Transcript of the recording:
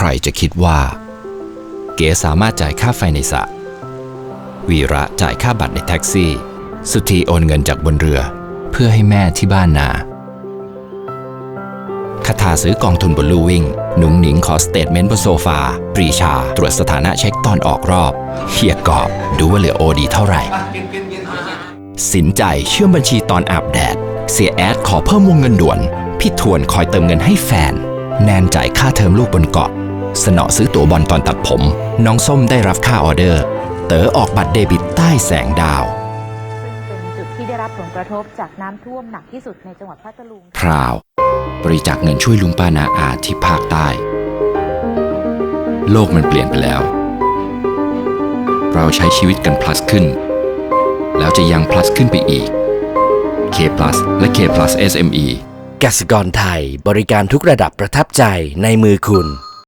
ใครจะคิดว่า เก๋สามารถจ่ายค่าไฟในสระวีระจ่ายค่าบัตรในแท็กซี่ สุธีโอนเงินจากบนเรือ เพื่อให้แม่ที่บ้านนาคาถาซื้อกองทุนบนลู่วิ่ง หนุ่งหนิงขอสเตทเมนต์บนโซฟา ปรีชา ตรวจสถานะเช็คตอนออกรอบ เฮียกอบ ดูว่าเหลือโอดีเท่าไหร่ สินใจเชื่อมบัญชีตอนอาบแดด เสียแอดขอเพิ่มวงเงินด่วน พี่ทวนคอยเติมเงินให้แฟน แนนจ่ายค่าเทอมลูกบนเกาะ สนอซื้อตั๋วบอลตอนตัดผม น้องส้มได้รับค่าออเดอร์ เต๋อออกบัตรเดบิตใต้แสงดาว ซึ่งเป็นจุดที่ได้รับผลกระทบจากน้ำท่วมหนักที่สุดในจังหวัดพัทลุง พราว บริจาคเงินช่วยลุงป้านาอาที่ภาคใต้ โลกมันเปลี่ยนไปแล้ว เราใช้ชีวิตกัน plus ขึ้น แล้วจะยัง plus ขึ้นไปอีก K plus และ K plus SME กสิกรไทยบริการทุกระดับประทับใจในมือคุณ